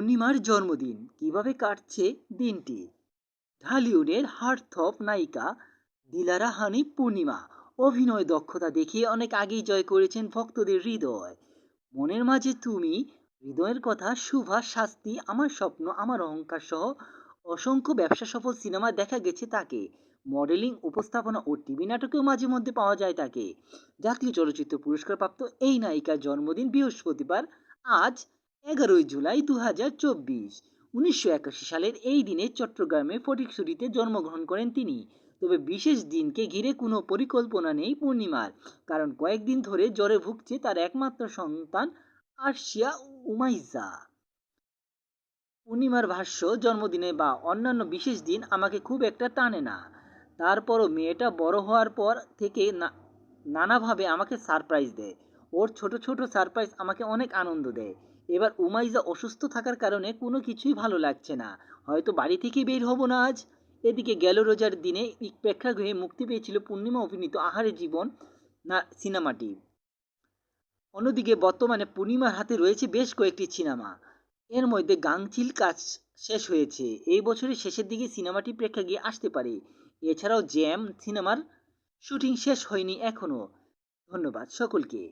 পূর্ণিমার জন্মদিন। কীভাবে কাটছে দিনটি? ঢালিউডের হার্টথ্রব নায়িকা দিলারা হানি পূর্ণিমা। অভিনয় দক্ষতা দেখিয়ে অনেক আগেই জয় করেছেন ভক্তদের হৃদয়। মনের মাঝে তুমি, হৃদয়ের কথা শুভা শাস্তি, আমার স্বপ্ন, আমার অহংকার সহ অসংখ্য ব্যবসা সফল সিনেমা দেখা গেছে তাকে। মডেলিং, উপস্থাপনা ও টিভি নাটকেও মাঝে মধ্যে পাওয়া যায় তাকে। জাতীয় চলচ্চিত্র পুরস্কারপ্রাপ্ত এই নায়িকার জন্মদিন বৃহস্পতিবার। আজ এগারোই জুলাই দু হাজার চব্বিশ। উনিশশো একাশি সালের এই দিনে চট্টগ্রামে ফটিকছড়িতে জন্মগ্রহণ করেন তিনি। তবে বিশেষ দিনকে ঘিরে কোনো পরিকল্পনা নেই পূর্ণিমার, কারণ কয়েকদিন ধরে জ্বরে ভুগছে তার একমাত্র সন্তান আরশিয়া উমাইজা। পূর্ণিমার ভাষ্য, জন্মদিনে বা অন্যান্য বিশেষ দিন আমাকে খুব একটা টানে না। তারপরও মেয়েটা বড় হওয়ার পর থেকে নানাভাবে আমাকে সারপ্রাইজ দেয়। ওর ছোট ছোট সারপ্রাইজ আমাকে অনেক আনন্দ দেয়। এবার উমাইজা অসুস্থ থাকার কারণে কোনো কিছুই ভালো লাগছে না। হয়তো বাড়ি থেকে বের হব না আজ। এদিকে গেল রোজার দিনে প্রেক্ষাগৃহে মুক্তি পেয়েছিল পূর্ণিমা অভিনীত আহারে জীবন না সিনেমাটি। অন্যদিকে বর্তমানে পূর্ণিমার হাতে রয়েছে বেশ কয়েকটি সিনেমা। এর মধ্যে গাংচিল কাজ শেষ হয়েছে। এই বছরের শেষের দিকে সিনেমাটি প্রেক্ষাগৃহে আসতে পারে। এছাড়াও জ্যাম সিনেমার শুটিং শেষ হয়নি এখনও ধন্যবাদ সকলকে।